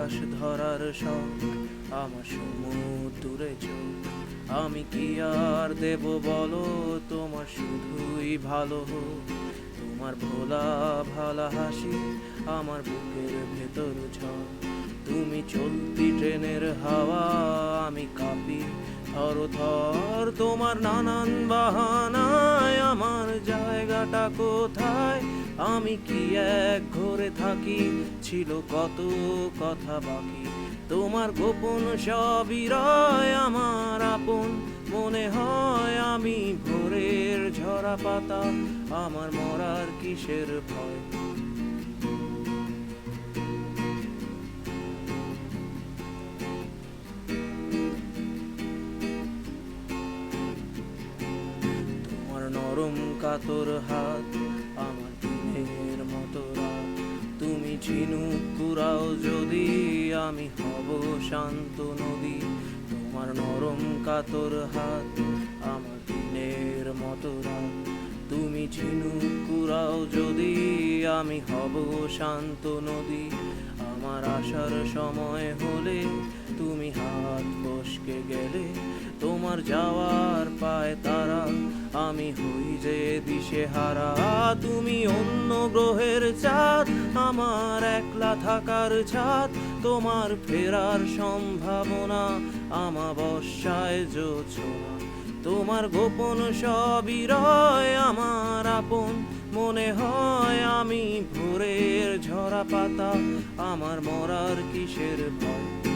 বাতাস ধরার শখ, আমার সমুদ্রে চোখ। আমি কি আর দেব বলো, তোমার শুধুই ভালো তোমার ভোলা ভালা হাসি আমার বুকের ভেতর ঝড়। তুমি চলতি ট্রেনের হাওয়া, আমি কাঁপি। থর তোমার নানান আমার জায়গাটা কোথায়? আমি কি এক ঘরে থাকি? ছিল কত কথা বাকি। তোমার গোপন সবই রয় আমার আপন। মনে হয় আমি ভোরের ঝরা পাতা আমার মরার কিসের ভয়? নরম কাতর হাত, আমার দিনের মতো রাত। তুমি ঝিনুক কুড়াও যদি, আমি হব শান্ত নদী। তোমার নরম কাতর হাত, আমার দিনের মতো রাত। তুমি ঝিনুক কুড়াও যদি, আমি হব শান্ত নদী। আমার আসার সময় হলে, তুমি হাত বসকে গেলে তোমার যাওয়ার পায় তারা। আমি হই যে দিশে হারা তুমি অন্য গ্রহের চাঁদ। আমার একলা থাকার ছাদ, তোমার ফেরার সম্ভাবনা আমাবস্যায় জোছনা তোমার গোপন সবই রয় আমার আপন। মনে হয় আমি ভোরের ঝরা পাতা আমার মরার কিসের ভয়?